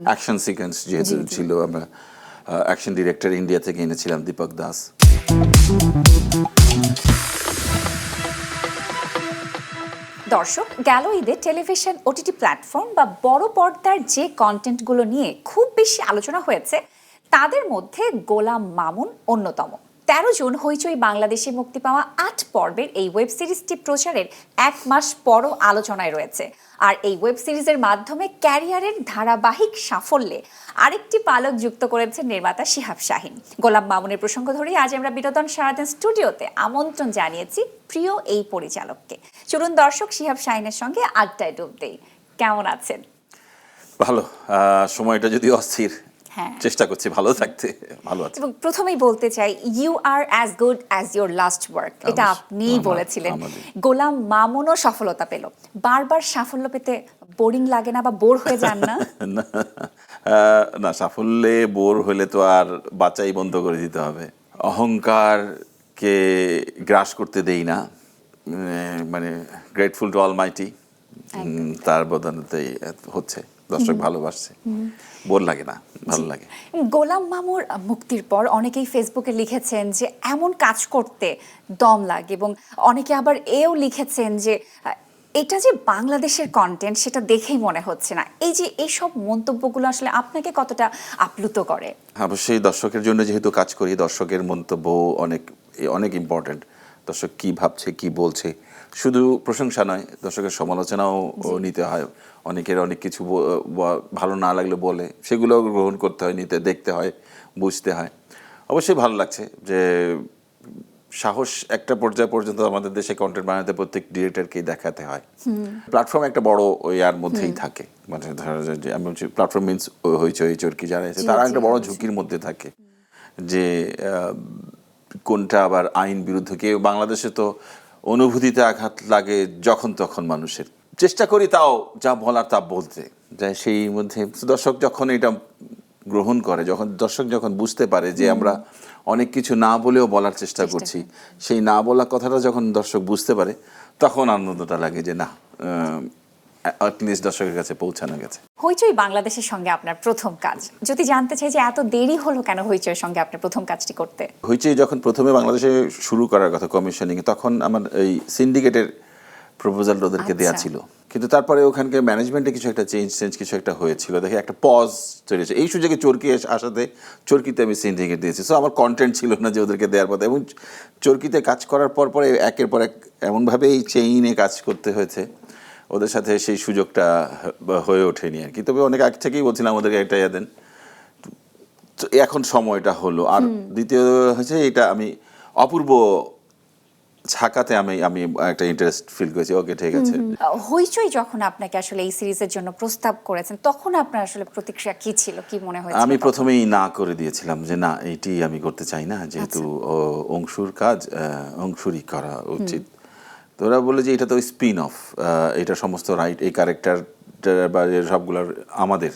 Action sequence যেহেতু ছিল আমরা অ্যাকশন ডিরেক্টর ইন্ডিয়া থেকে এনেছিলাম দীপক দাস। দর্শক গেল ঈদে টেলিভিশন ওটিটি প্ল্যাটফর্ম বা বড় পর্দার যে কন্টেন্টগুলো নিয়ে খুব বেশি আলোচনা হয়েছে তাদের মধ্যে গোলাম মামুন অন্যতম। তেরো জুন হইচই বাংলাদেশে মুক্তি পাওয়া আট পর্বের এই ওয়েব সিরিজটি প্রচারের এক মাস পরও আলোচনায় রয়েছে। আর এই ওয়েব সিরিজের মাধ্যমে ক্যারিয়ারের ধারাবাহিক সাফল্যে আরেকটি পালক যুক্ত করেছেন নির্মাতা শিহাব শাহিন। গোলাম মামুনের প্রসঙ্গ ধরেই আজ আমরা বিনোদন সারাদিন স্টুডিওতে আমন্ত্রণ জানিয়েছি প্রিয় এই পরিচালককে। চলুন দর্শক শিহাব শাহিনের সঙ্গে আড্ডায় ডুব দেই। কেমন আছেন? ভালো। সময়টা যদি অস্থির। চেষ্টা করছি ভালো থাকতে ভালো আছে। এবং প্রথমেই বলতে চাই you are as good as your last work এটা আপনিই বলেছিলেন। গোলাম মামুনও সফলতা পেল। বারবার সাফল্য পেতে বোরিং লাগে না বা বোর হয়ে যান না? না, সাফল্যে বোর হলে তো আর বাঁচাই বন্ধ করে দিতে হবে। অহংকারকে গ্রাস করতে দেই না। মানে গ্রেটফুল টু অল মাইটি তার বদলতেই হচ্ছে। দর্শক ভালোবাসছে। বোর লাগে না ভালো লাগে। গোলাম মামুর মুক্তির পর অনেকেই ফেসবুকে লিখেছেন যে এমন কাজ করতে দম লাগে এবং অনেকে আবার এও লিখেছেন যে এটা যে বাংলাদেশের কন্টেন্ট সেটা দেখেই মনে হচ্ছে না। এই যে এইসব মন্তব্যগুলো আসলে আপনাকে কতটা আপ্লুত করে? অবশ্যই দর্শকের জন্য যেহেতু কাজ করি দর্শকের মন্তব্য অনেক অনেক ইম্পর্ট্যান্ট দর্শক কি ভাবছে কি বলছে? শুধু প্রশংসা নয় দর্শকের সমালোচনাও নিতে হয়। অনেকের অনেক কিছু ভালো না লাগলে বলে সেগুলো গ্রহণ করতে হয় নিতে দেখতে হয় বুঝতে হয়। অবশ্যই ভালো লাগছে যে সাহস একটা পর্যায় পর্যন্ত আমাদের দেশে কন্টেন্ট বানাতে প্রত্যেক ডিরেক্টরকেই দেখাতে হয়। প্ল্যাটফর্ম একটা বড় ওই আর মধ্যেই থাকে। মানে ধরো যে- আমি বলছি প্ল্যাটফর্ম মিনস হইচই চরকি যারা আছে তারা একটা বড় ঝুঁকির মধ্যে থাকে। যে কোনটা আবার আইন বিরুদ্ধ কেউ বাংলাদেশে তো অনুভূতিতে আঘাত লাগে যখন তখন মানুষের। চেষ্টা করি তাও যা বলার তা বলতে। যে সেই মধ্যে দর্শক যখন এটা গ্রহণ করে যখন দর্শক যখন বুঝতে পারে যে আমরা অনেক কিছু না বলেও বলার চেষ্টা করছি সেই না বলা কথাটা যখন দর্শক বুঝতে পারে তখন আনন্দটা লাগে যে না অ্যাটলিস্ট দর্শকের কাছে পৌঁছানো গেছে। হইচই বাংলাদেশের সঙ্গে আপনার প্রথম কাজ। যদি জানতে চাই যে এত দেরি হলো কেন হইচইয়ের সঙ্গে আপনার প্রথম কাজটি করতে? হইচই যখন প্রথমে বাংলাদেশে শুরু করার কথা কমিশনিং তখন আমার এই সিন্ডিকেটের প্রপোজাল ওদেরকে দেওয়া আচ্ছা। ছিল। কিন্তু তারপরে ওখানকার ম্যানেজমেন্টে কিছু একটা চেঞ্জ চেঞ্জ কিছু একটা হয়েছিল। দেখে একটা পজ চলেছে এই সুযোগে চরকি এস- আসাতে চরকিতে আমি সিন্ডিকেট দিয়েছি। সো আমার কন্টেন্ট ছিল না যে ওদেরকে দেওয়ার পথে। এবং চরকিতে কাজ করার পর পরে একের পর এক এমনভাবে এই চেইনে কাজ করতে হয়েছে। ওদের সাথে সেই সুযোগটা হয়ে ওঠেনি আর কি। তবে অনেক আগে থেকেই বলছিলাম ওদেরকে একটা ইয়ে দেন। তো এখন সময়টা হলো। আর দ্বিতীয় হচ্ছে এটা আমি অপূর্ব ছাকাতে আমি আমি একটা ইন্টারেস্ট ফিল করেছি। ওকে ঠিক আছে। হইচই যখন আপনাকে আসলে এই সিরিজের জন্য প্রস্তাব করেছেন তখন আপনার আসলে প্রতিক্রিয়া কি ছিল? কি মনে হয়েছিল আমি প্রথমেই না করে দিয়েছিলাম যে না এইটি আমি করতে চাই না যেহেতু অংশুর কাজ অংশুরই করা উচিত। তো ওরা বলে যে এটা তো স্পিন অফ এটা সমস্ত রাইট এই ক্যারেক্টার বা সবগুলোর আমাদের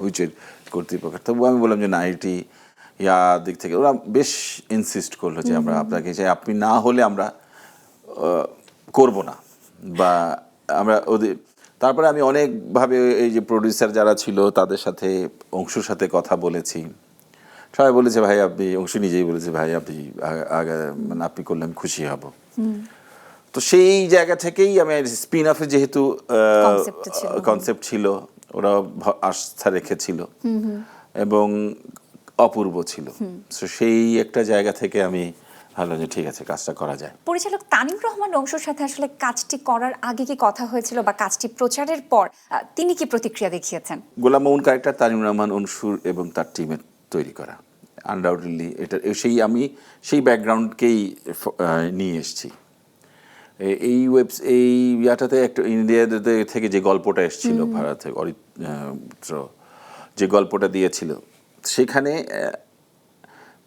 হুইচের কর্তৃপক্ষ তবু আমি বললাম যে না এটি ইয়া দিক থেকে। ওরা বেশ ইনসিস্ট করল যে আমরা আপনাকে চাই আপনি না হলে আমরা করব না। বা আমরা ওদের তারপরে আমি অনেকভাবে এই যে প্রডিউসার যারা ছিল তাদের সাথে অংশুর সাথে কথা বলেছি। সবাই বলেছে ভাই আপনি অংশু নিজেই বলেছে ভাই আপনি আগে মানে আপনি করলে আমি খুশি হব। তো সেই জায়গা থেকেই আমি স্পিন অফে যেহেতু। কনসেপ্ট ছিল ওরা আস্থা রেখেছিল। এবং অপূর্ব ছিল। তো সেই একটা জায়গা থেকে আমি ভাবলাম যে ঠিক আছে কাজটা করা যায়। পরিচালক তানিম রহমান অংশুর সাথে আসলে কাজটি করার আগে কি কথা হয়েছিল বা কাজটি প্রচারের পর তিনি কি প্রতিক্রিয়া দেখিয়েছেন? গোলাম মামুন ক্যারেক্টার তানিম রহমান অনসুর এবং তার টিমের তৈরি করা। আনডাউটেডলি এটা সেই আমি সেই ব্যাকগ্রাউন্ডকেই নিয়ে এসেছি। এই ওয়েব এই ইয়াটাতে একটা ইন্ডিয়াতে থেকে যে গল্পটা এসেছিল ভারতে অরিত্র যে গল্পটা দিয়েছিল সেখানে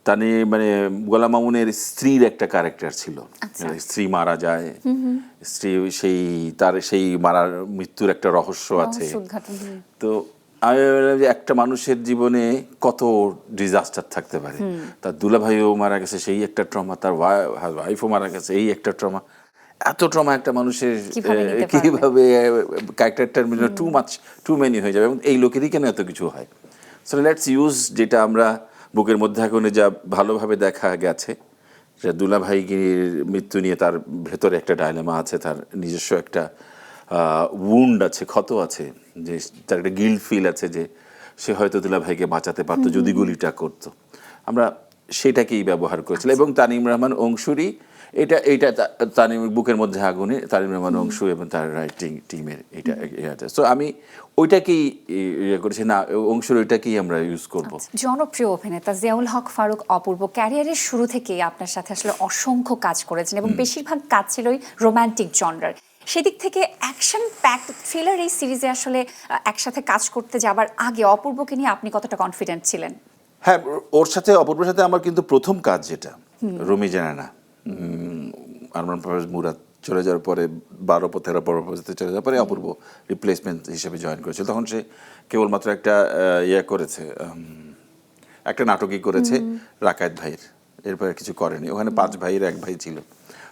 তানি মানে গোলাম মামুনের স্ত্রীর একটা ক্যারেক্টার ছিল। আচ্ছা। স্ত্রী মারা যায় স্ত্রী সেই তার সেই মারার মৃত্যুর একটা রহস্য আছে। তো আমি যে একটা মানুষের জীবনে কত ডিজাস্টার থাকতে পারে। তার দুলাভাইও মারা গেছে সেই একটা ট্রমা তার ওয়াইফও মারা গেছে এই একটা ট্রমা এত ট্রমা একটা মানুষের কীভাবে ক্যারেক্টারটার টু মাচ টু মেনি হয়ে যাবে এবং এই লোকেরই কেন এত কিছু হয়? সো লেটস ইউজ যেটা আমরা বুকের মধ্যে এখন যা ভালোভাবে দেখা গেছে যে দুলাভাইগির মৃত্যু নিয়ে তার ভেতরে একটা ডায়লেমা আছে তার নিজস্ব একটা উন্ড আছে ক্ষত আছে যে তার একটা গিল্ড ফিল আছে যে সে হয়তো দুলাভাইকে বাঁচাতে পারতো যদি গুলিটা করতো। আমরা সেটাকেই ব্যবহার করেছিলাম এবং তানিম রহমান অংশুরি এটা এটা তা- তানিম বুকের মধ্যে আগুনে তানিম রহমান অংশু এবং তার রাইটিং টিমের এটা এটা সো আমি ওইটাকেই ইয়ে করেছি। না অংশুর ওইটাকেই আমরা ইউজ করব। জনপ্রিয় অভিনেতা জিয়াউল হক ফারুক অপূর্ব ক্যারিয়ারের শুরু থেকেই আপনার সাথে আসলে অসংখ্য কাজ করেছেন এবং বেশিরভাগ কাজ ছিল ওই রোমান্টিক জনরার সেদিক থেকে অ্যাকশন প্যাক থ্রিলার এই সিরিজে আসলে একসাথে কাজ করতে যাবার আগে অপূর্বকে নিয়ে আপনি কতটা কনফিডেন্ট ছিলেন? হ্যাঁ ওর সাথে অপূর্বের সাথে আমার কিন্তু প্রথম কাজ যেটা রুমি জানানা। আরমান পারভেজ মুরাদ চলে যাওয়ার পরে বারো পর তেরো পরবর্তীতে চলে যাওয়ার পরে অপূর্ব রিপ্লেসমেন্ট হিসেবে জয়েন করেছিল। তখন সে কেবলমাত্র একটা ইয়ে করেছে একটা নাটকই করেছে রাকায়েত ভাইয়ের। এরপরে কিছু করেনি। ওখানে পাঁচ ভাইয়ের এক ভাই ছিল।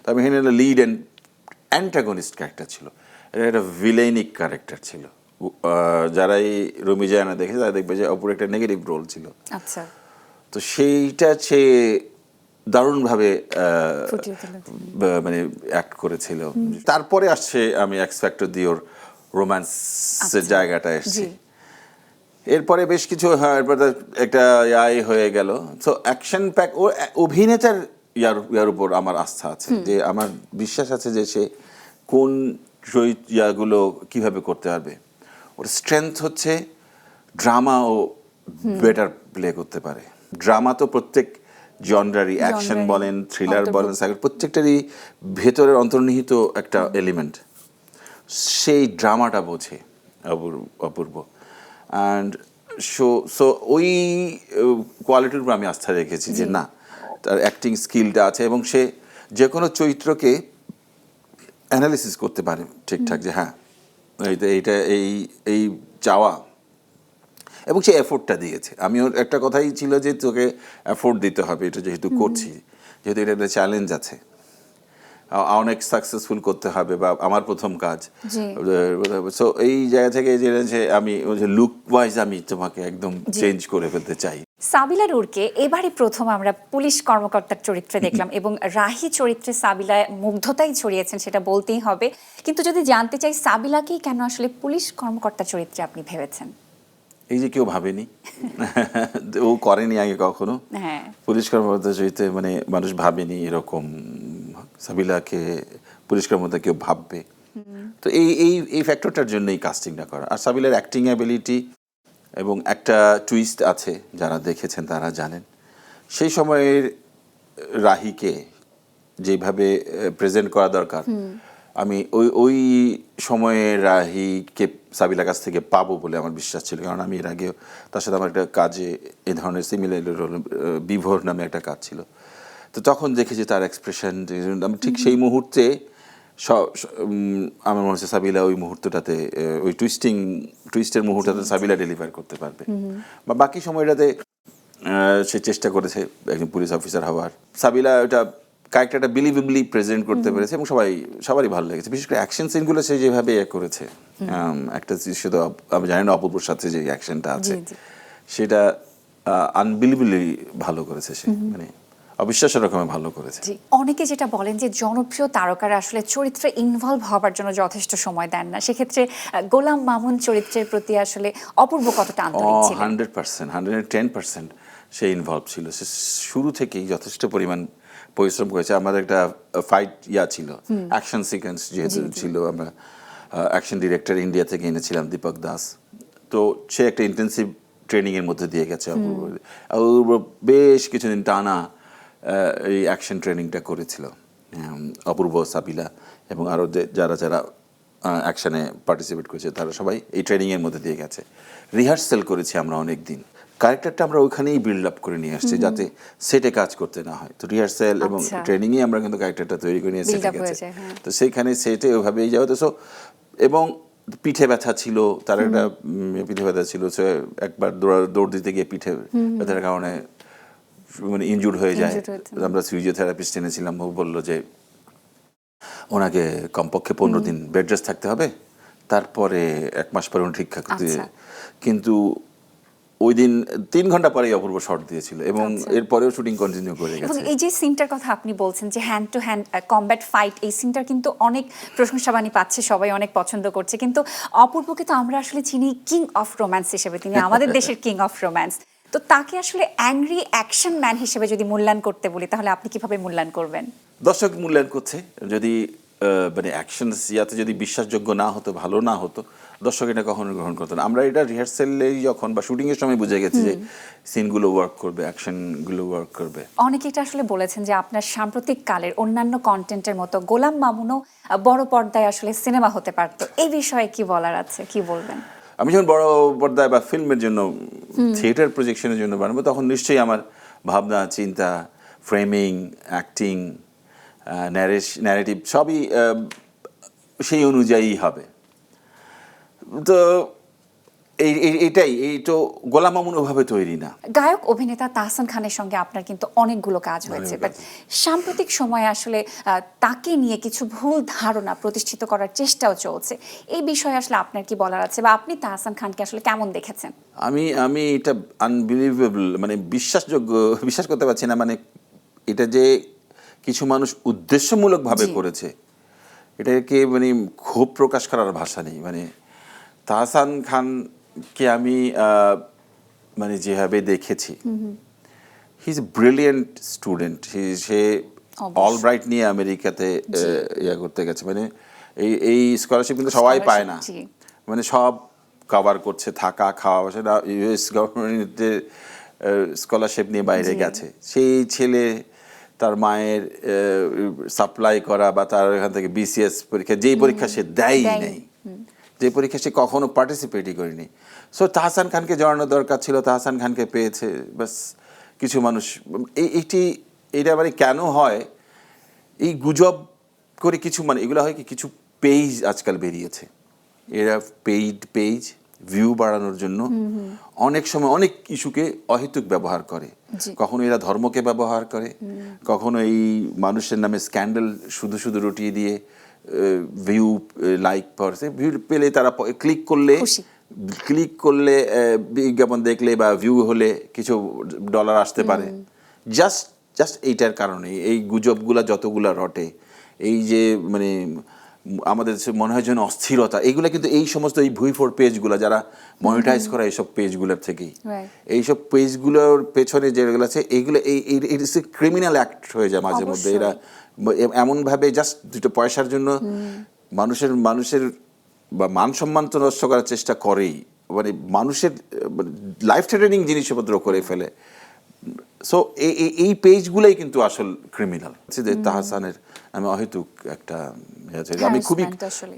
তো আমি এখানে লিড অ্যান্ড অ্যান্টাগনিস্ট ক্যারেক্টার ছিল। এটা একটা ভিলেনিক ক্যারেক্টার ছিল। যারাই রমি জায়না দেখে তারা দেখবে যে অপর একটা নেগেটিভ রোল ছিল। আচ্ছা। তো সেইটা সে দারুণভাবে মানে অ্যাক্ট করেছিল। তারপরে আসছে আমি এক্স ফ্যাক্টর দিয়ে ওর রোম্যান্সের জায়গাটা এসছে। এরপরে বেশ কিছু হ্যাঁ এরপর একটা ইয়াই হয়ে গেল। তো অ্যাকশন প্যাক ও অভিনেতার ইয়ার ইয়ার উপর আমার আস্থা আছে। যে আমার বিশ্বাস আছে যে সে কোন ইয়াগুলো কীভাবে করতে পারবে। ওর স্ট্রেংথ হচ্ছে ড্রামা ও বেটার প্লে করতে পারে। ড্রামা তো প্রত্যেক জনরারি অ্যাকশন বলেন থ্রিলার বলেন অন্তর্ভুক্ত। সাইকো প্রত্যেকটারই ভেতরের অন্তর্নিহিত একটা এলিমেন্ট সেই ড্রামাটা বোঝে Apurba Apurba. And so so ওই কোয়ালিটির উপর আমি আস্থা রেখেছি যে না তার অ্যাক্টিং স্কিলটা আছে এবং সে যে কোনো চরিত্রকে অ্যানালিসিস করতে পারে ঠিকঠাক যে হ্যাঁ এইটা এইটা এই এই চাওয়া এবং সে এফোর্টটা দিয়েছে। আমি ওর একটা কথাই ছিল যে তোকে এফোর্ট দিতে হবে এটা যেহেতু করছি যেহেতু এটা একটা চ্যালেঞ্জ আছে। অনেক সাকসেসফুল করতে হবে বা আমার প্রথম কাজ। সো এই জায়গা থেকে যে যে আমি লুক ওয়াইজ আমি তোমাকে একদম চেঞ্জ করে ফেলতে চাই। সাবিলা নূরকে এবারই প্রথম আমরা পুলিশ কর্মকর্তার চরিত্রে দেখলাম এবং রাহি চরিত্রে সাবিলা মুগ্ধতাই ছড়িয়েছেন সেটা বলতেই হবে। কিন্তু যদি জানতে চাই সাবিলাকেই কেন আসলে পুলিশ কর্মকর্তা চরিত্রে আপনি ভেবেছেন? এই যে কেউ ভাবেনি। ও করেনি আগে কখনো। হ্যাঁ। পুলিশ কর্মকর্তা মানে মানুষ ভাবেনি এরকম সাবিলাকে পুলিশ কর্মকর্তা কেউ ভাববে। তো এই এই এই ফ্যাক্টরটার জন্যই কাস্টিংটা করা। আর সাবিলার অ্যাক্টিং অ্যাবিলিটি এবং একটা টুইস্ট আছে যারা দেখেছেন তারা জানেন। সেই সময়ের রাহিকে যেভাবে প্রেজেন্ট করা দরকার। আমি ওই ওই সময়ে রাহিকে সাবিলার কাছ থেকে পাবো বলে আমার বিশ্বাস ছিল। কারণ আমি এর আগেও তার সাথে আমার একটা কাজে এ ধরনের সিমিলার বিভোর নামে একটা কাজ ছিল। তো তখন দেখেছি তার এক্সপ্রেশন আমি ঠিক সেই মুহূর্তে আমার মনে হচ্ছে সাবিলা ওই মুহূর্তটাতে ওই টুইস্টিং টুইস্টের মুহূর্তটাতে সাবিলা ডেলিভার করতে পারবে। বা বাকি সময়টাতে সে চেষ্টা করেছে একজন পুলিশ অফিসার হওয়ার। সাবিলা ওটা ক্যারেক্টারটা বিলিভেবলি প্রেজেন্ট করতে পেরেছে এবং সবাই সবারই ভালো লেগেছে। বিশেষ করে অ্যাকশন সিনগুলো সে যেভাবে ইয়ে করেছে আম, একটা শুধু আমি জানি না অপূর্বর সাথে যে অ্যাকশনটা আছে। সেটা আনবিলিভেবলি ভালো করেছে সে। মানে অবিশ্বাস্য রকমের ভালো করেছে। অনেকে যেটা বলেন যে জনপ্রিয় তারকারা আসলে চরিত্রে ইনভলভ হবার জন্য যথেষ্ট সময় দেন না। সেক্ষেত্রে গোলাম মামুন চরিত্রের প্রতি আসলে অপূর্ব কতটা আন্তরিক ছিলেন? Hundred percent hundred ten percent সে ইনভলভ ছিল। সে শুরু থেকেই যথেষ্ট পরিমাণ পরিশ্রম করেছে আমাদের একটা ফাইট ইয়া ছিল। অ্যাকশন সিকোয়েন্স যেহেতু ছিল আমরা অ্যাকশন ডিরেক্টর ইন্ডিয়া থেকে এনেছিলাম দীপক দাস তো সে একটা ইন্টেন্সিভ ট্রেনিংয়ের মধ্যে দিয়ে গেছে অপূর্ব। বেশ কিছুদিন টানা এই অ্যাকশন ট্রেনিংটা করেছিল অপূর্ব সাবিলা এবং আরও যারা যারা অ্যাকশনে পার্টিসিপেট করেছে তারা সবাই এই ট্রেনিংয়ের মধ্যে দিয়ে গেছে। রিহার্সেল করেছি আমরা অনেক দিন ক্যারেক্টারটা আমরা ওইখানেই বিল্ড আপ করে নিয়ে আসছি যাতে সেটে কাজ করতে না হয়। তো রিহার্সেল এবং আচ্ছা। ট্রেনিংয়ে আমরা কিন্তু ক্যারেক্টারটা তৈরি করে নিয়ে সেটে গেছে। হ্যাঁ। তো সেইখানে সেটে ওইভাবেই যাওয়া তো সো এবং পিঠে ব্যথা ছিল তার একটা পিঠে ব্যথা ছিল। সে একবার দৌড়া- দৌড় দিতে গিয়ে পিঠে ব্যথার কারণে মানে ইনজুর্ড হয়ে যায়। আমরা ফিজিওথেরাপিস্ট এনেছিলাম ও বলল যে ওনাকে কমপক্ষে পনেরো দিন বেড রেস্ট থাকতে হবে। তারপরে এক মাস পরে উনি ঠিক থাকতে আচ্ছা। কিন্তু ওই দিন তিন ঘণ্টা পরেই অপূর্ব শর্ট দিয়েছিল এবং আচ্ছা। এরপরেও শুটিং কন্টিনিউ করে গেছে। এই যে সিনটার কথা আপনি বলছেন যে hand to hand combat fight এই সিনটার কিন্তু অনেক প্রশংসাবাণী পাচ্ছে সবাই অনেক পছন্দ করছে। কিন্তু অপূর্বকে তো আমরা আসলে চিনি কিং অফ রোম্যান্স হিসেবে তিনি আমাদের দেশের কিং অফ রোম্যান্স তো তাকে আসলে অ্যাংরি অ্যাকশন ম্যান হিসেবে যদি মূল্যায়ন করতে বলি তাহলে আপনি কীভাবে মূল্যায়ন করবেন? দর্শক মূল্যায়ন করছে। যদি মানে অ্যাকশন ইয়াতে যদি বিশ্বাসযোগ্য না হতো ভালো না হতো দর্শক এটা কখনো গ্রহণ করতো না। আমরা এটা রিহার্সেলেই যখন বা শুটিং এর সময় বুঝে গেছি যে সিনগুলো ওয়ার্ক করবে অ্যাকশনগুলো ওয়ার্ক করবে। অনেকে এটা আসলে বলেছেন যে আপনার সাম্প্রতিক কালের অন্যান্য কন্টেন্টের মতো গোলাম মামুনও বড় পর্দায় আসলে সিনেমা হতে পারতো। এই বিষয়ে কি বলার আছে? কি বলবেন? আমি যখন বড় পর্দায় বা ফিল্মের জন্য থিয়েটার প্রজেকশনের জন্য বানাবো তখন নিশ্চয়ই আমার ভাবনা চিন্তা ফ্রেমিং অ্যাক্টিং ন্যারেটিভ সবই সেই অনুযায়ী হবে। তো এটাই এই তো গোলাম মামুন ওভাবে তৈরি না। গায়ক অভিনেতা তাহসান খানের সঙ্গে আপনার কিন্তু অনেকগুলো কাজ হয়েছে বাট সাম্প্রতিক সময়ে আসলে তাকে নিয়ে কিছু ভুল ধারণা প্রতিষ্ঠিত করার চেষ্টাও চলছে। এই বিষয়ে আসলে আপনার কি বলার আছে বা আপনি তাহসান খানকে আসলে কেমন দেখেছেন? আমি আমি এটা আনবিলিভেবল মানে বিশ্বাসযোগ্য বিশ্বাস করতে পারছি না মানে এটা যে কিছু মানুষ উদ্দেশ্যমূলকভাবে করেছে এটাকে মানে ক্ষোভ প্রকাশ করার ভাষা নেই মানে তাহসান খানকে আমি মানে যেভাবে দেখেছি হি ইজ ব্রিলিয়েন্ট স্টুডেন্ট সে। অল ব্রাইট নিয়ে আমেরিকাতে ইয়া করতে গেছে। মানে এই এই স্কলারশিপ কিন্তু সবাই পায় না। মানে সব কভার করছে থাকা খাওয়া সেটা ইউএস গভর্নমেন্টের স্কলারশিপ নিয়ে বাইরে গেছে। সেই ছেলে তার মায়ের সাপ্লাই করা বা তার এখান থেকে বিসিএস পরীক্ষা যেই পরীক্ষা সে দেয়ই। নেই। যে পরীক্ষা সে কখনো পার্টিসিপেটই করেনি। সো তাহসান খানকে জড়ানো দরকার ছিল তাহসান খানকে পেয়েছে বাস কিছু মানুষ। এই এটি এটা মানে কেন হয়? এই গুজব করে কিছু মানে এগুলো হয় কি কিছু পেজ আজকাল বেরিয়েছে। এরা পেইড পেজ ভিউ বাড়ানোর জন্য অনেক সময় অনেক ইস্যুকে অহেতুক ব্যবহার করে। কখনো এরা ধর্মকে ব্যবহার করে কখনো এই মানুষের নামে স্ক্যান্ডেল শুধু শুধু রটিয়ে দিয়ে ভিউ লাইক পাওয়ার ভিউ পেলে তারা ক্লিক করলে। ক্লিক করলে বিজ্ঞাপন দেখলে বা ভিউ হলে কিছু ডলার আসতে পারে জাস্ট জাস্ট এইটার কারণে এই গুজবগুলা যতগুলা রটে এই যে মানে আমাদের যে মনে হয় যেন অস্থিরতা। এইগুলা কিন্তু এই সমস্ত এই ভুই ফোর পেজগুলো যারা মনিটাইজ করা এইসব পেজগুলোর থেকেই। এইসব পেজগুলোর পেছনে যেগুলো আছে এইগুলো এই ক্রিমিনাল অ্যাক্ট হয়ে যায় মাঝে মধ্যে। এরা এমন ভাবে জাস্ট দুটো পয়সার জন্য মানুষের মানুষের বা মান সম্মান তো নষ্ট করার চেষ্টা করেই। মানে মানুষের লাইফ থ্রেটেনিং জিনিসপত্র করে ফেলে। সো এই পেজগুলোই কিন্তু আসল ক্রিমিনাল যে তাহসানের আমি অহেতুক একটা ইয়ে আমি খুবই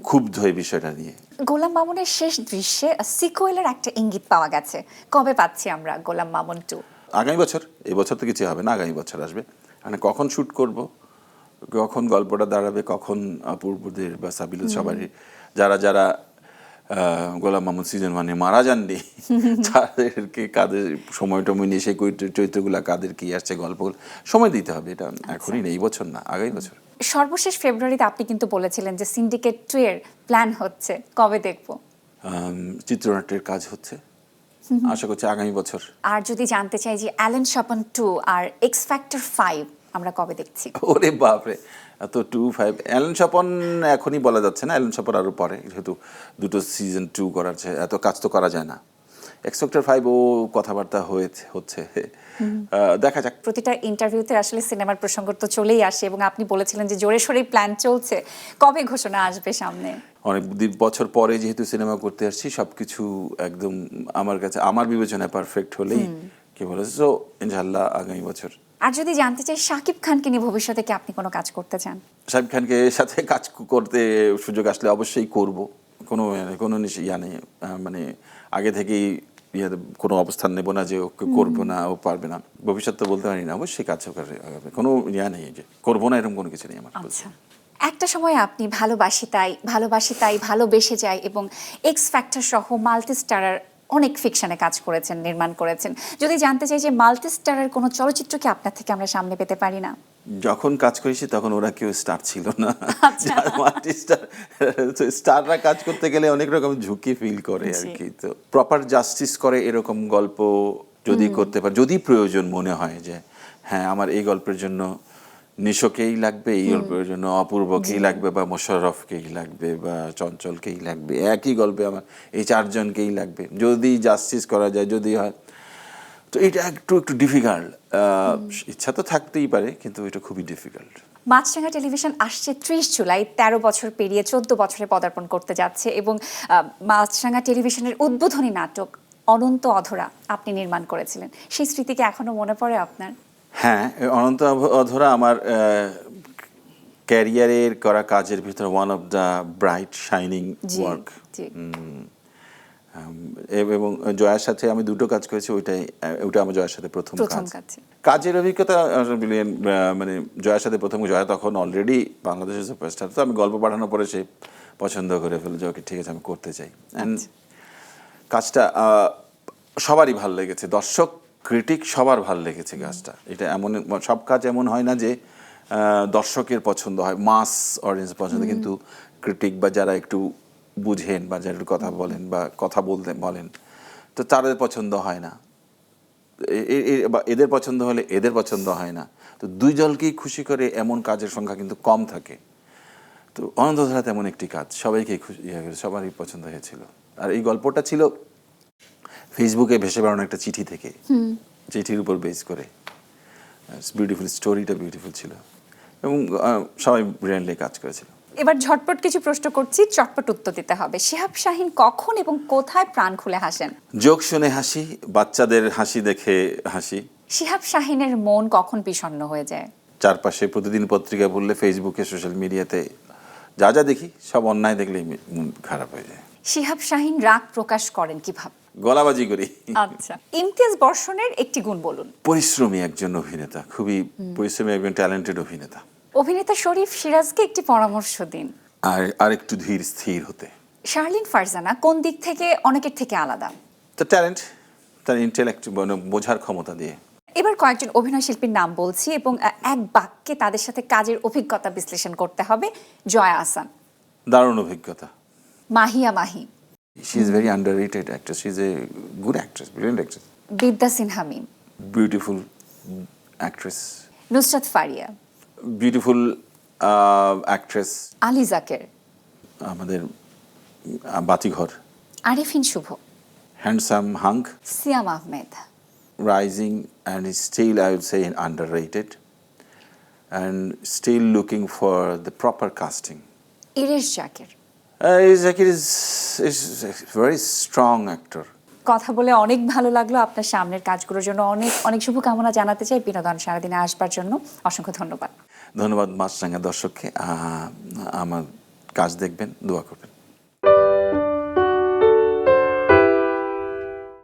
ক্ষুব্ধ এই বিষয়টা নিয়ে। গোলাম মামুনের শেষ দৃশ্যে সিকোয়েলের একটা ইঙ্গিত পাওয়া গেছে। কবে পাচ্ছি আমরা গোলাম মামুন টু আগামী বছর। এই বছর তো কিছু হবে না আগামী বছর আসবে। মানে কখন শুট করব কখন গল্পটা দাঁড়াবে কখন অপূর্বদের বা সাবিল সবারই। যারা যারা গোলাম মাহমুদ সিজন মানে মারা যাননি। তাদেরকে কাদের সময় টময় নিয়ে সেই চরিত্রগুলা কাদের কি আসছে গল্প সময় দিতে হবে এটা এখনই নেই এই বছর না আগামী বছর। সর্বশেষ ফেব্রুয়ারিতে আপনি কিন্তু বলেছিলেন যে সিন্ডিকেট টু এর প্ল্যান হচ্ছে কবে দেখব? চিত্রনাট্যের কাজ হচ্ছে। আশা করছি আগামী বছর। আর যদি জানতে চাই যে অ্যালেন শপন টু আর এক্স ফ্যাক্টর ফাইভ আমরা কবে দেখছি? ওরে বাপরে এত টু ফাইভ অ্যালেন স্বপন এখনই বলা যাচ্ছে না অ্যালেন স্বপন আরও পরে যেহেতু দুটো সিজন টু করার এত কাজ তো করা যায় না। এক্সপেক্টার ফাইভ ও কথাবার্তা হয়েছে হচ্ছে। দেখা যাক। প্রতিটা ইন্টারভিউতে আসলে সিনেমার প্রসঙ্গ তো চলেই আসে এবং আপনি বলেছিলেন যে জোরে সোরে প্ল্যান চলছে। কবে ঘোষণা আসবে সামনে? অনেক বছর পরে যেহেতু সিনেমা করতে আসছি সব কিছু একদম আমার কাছে আমার বিবেচনায় পারফেক্ট হলেই কি বলে সো ইনশাল্লাহ আগামী বছর। আর যদি জানতে চাই শাকিব খানকে নিয়ে ভবিষ্যতে কি আপনি কোনো কাজ করতে চান? সাহেব খানকে সাথে কাজ করতে সুযোগ আসলে অবশ্যই করব। কোনো কোনো নিশ- ইয়া নেই মানে আগে থেকেই ইয়ে কোনো অবস্থান নেব না যে ওকে করব না ও পারবে না। ভবিষ্যৎ তো বলতে পারি না অবশ্যই কাজ করে হবে। কোনো ইয়া নেই যে করব না এরকম কোনো কিছু নেই আমার আচ্ছা। একটা সময় আপনি ভালোবাসি তাই ভালোবাসি তাই ভালোবেসে যায় এবং এক্স ফ্যাক্টর সহ মাল্টি স্টারার অনেক ফিকশনে কাজ করেছেন নির্মাণ করেছেন। যদি জানতে চাই যে মাল্টি স্টারের কোনো চলচ্চিত্র কি আপনার থেকে আমরা সামনে পেতে পারি না? যখন কাজ করেছি তখন ওরা কেউ স্টার ছিল না। আচ্ছা। স্টার স্টাররা কাজ করতে গেলে অনেক রকম ঝুঁকি ফিল করে আর কি। তো প্রপার জাস্টিস করে এরকম গল্প যদি করতে পারে যদি প্রয়োজন মনে হয় যে হ্যাঁ আমার এই গল্পের জন্য নিশোকেই লাগবে এই গল্পের জন্য অপূর্বকেই লাগবে বা মোশাররফকেই লাগবে বা চঞ্চলকেই লাগবে একই গল্পে আমার এই চারজনকেই লাগবে যদি জাস্টিস করা যায় যদি হয়। তো এটা একটু একটু ডিফিকাল্ট ইচ্ছা তো থাকতেই পারে কিন্তু এটা খুবই ডিফিকাল্ট মাছরাঙা টেলিভিশন আসছে ত্রিশ জুলাই তেরো বছর পেরিয়ে চোদ্দ বছরে পদার্পণ করতে যাচ্ছে এবং মাছরাঙা টেলিভিশনের উদ্বোধনী নাটক অনন্ত অধরা আপনি নির্মাণ করেছিলেন। সেই স্মৃতিকে এখনও মনে পড়ে আপনার? হ্যাঁ অনন্ত অধরা আমার ক্যারিয়ারের করা কাজের ভিতর one of the bright shining work এবং জয়ার সাথে আমি দুটো কাজ করেছি ওইটাই ওটা আমার জয়ার সাথে প্রথম কাজ। কাজ। কাজের অভিজ্ঞতা বিলিয়ন মানে জয়ার সাথে প্রথম জয়া তখন অলরেডি বাংলাদেশের সুপারস্টার তো আমি গল্প পাঠানোর পরে সে পছন্দ করে ফেলল যে ওকে ঠিক আছে আমি করতে চাই। অ্যান্ড কাজটা আহ, সবারই ভালো লেগেছে। দর্শক ক্রিটিক সবার ভালো লেগেছে কাজটা এটা এমন সব কাজ এমন হয় না যে দর্শকের পছন্দ হয় মাস অডিয়েন্স পছন্দ কিন্তু ক্রিটিক বা যারা একটু বুঝেন বা যারা একটু কথা বলেন বা কথা বলতে বলেন তো তাদের পছন্দ হয় না। এদের পছন্দ হলে এদের পছন্দ হয় না। তো দুই দলকেই খুশি করে এমন কাজের সংখ্যা কিন্তু কম থাকে। তো অনন্তধারা তেমন একটি কাজ সবাইকে খুশি ইয়ে সবারই পছন্দ হয়েছিল। আর এই গল্পটা ছিল ফেসবুকে ভেসে বেড়ানো একটা চিঠি থেকে। চিঠির উপর বেস করে। বিউটিফুল স্টোরিটা বিউটিফুল ছিল। এবং সবাই ব্রিলিয়ান্টলি কাজ করেছিল। এবার ঝটপট কিছু প্রশ্ন করছি চটপট উত্তর দিতে হবে। শিহাব শাহিন কখন এবং কোথায় প্রাণ খুলে হাসেন? যোগ শুনে হাসি বাচ্চাদের হাসি দেখে হাসি। শিহাব শাহিনের মন কখন বিষণ্ণ হয়ে যায়? চারপাশে প্রতিদিন পত্রিকা পড়লে ফেসবুকে সোশ্যাল মিডিয়াতে যা যা দেখি সব অন্যায় দেখলেই মন খারাপ হয়ে যায়। শিহাব শাহিন রাগ প্রকাশ করেন কীভাবে? গলাবাজি করি। আচ্ছা। ইমতিয়াজ বর্ষণের একটি গুণ বলুন। পরিশ্রমী একজন অভিনেতা খুবই পরিশ্রমী একজন ট্যালেন্টেড অভিনেতা। অভিনেতা শরীফ সিরাজকে একটি পরামর্শ দিন। আর আর একটু ধীর স্থির হতে। শার্লিন ফারজানা কোন দিক থেকে অনেকের থেকে আলাদা? তো ট্যালেন্ট তার ইন্টেলেক্ট বোঝার ক্ষমতা দিয়ে। এবার কয়েকজন অভিনয় শিল্পীর নাম বলছি এবং এক বাক্যে তাদের সাথে কাজের অভিজ্ঞতা বিশ্লেষণ করতে হবে। জয়া আসান দারুণ অভিজ্ঞতা। Mahiya Mahi. Is very underrated actress she is a good actress brilliant actress Bidya Sinha Mim beautiful actress Nusrat Faria. Beautiful actress Ali Zaker. আমাদের বাতিঘর. Arifin Shuvo. Handsome hunk Siam Ahmed. Rising and is still, I would say, underrated. And still looking for the proper casting. Iresh Zaker. Very strong actor. কথা বলে অনেক ভালো লাগল আপনার সামনের কাজগুলোর জন্য। অনেক অনেক শুভকামনা জানাতে চাই বিনোদন সারাদিনে আসবার জন্য। অসংখ্য ধন্যবাদ। ধন্যবাদ মাছরাঙ্গা দর্শককে। আমার কাজ দেখবেন দোয়া করবেন।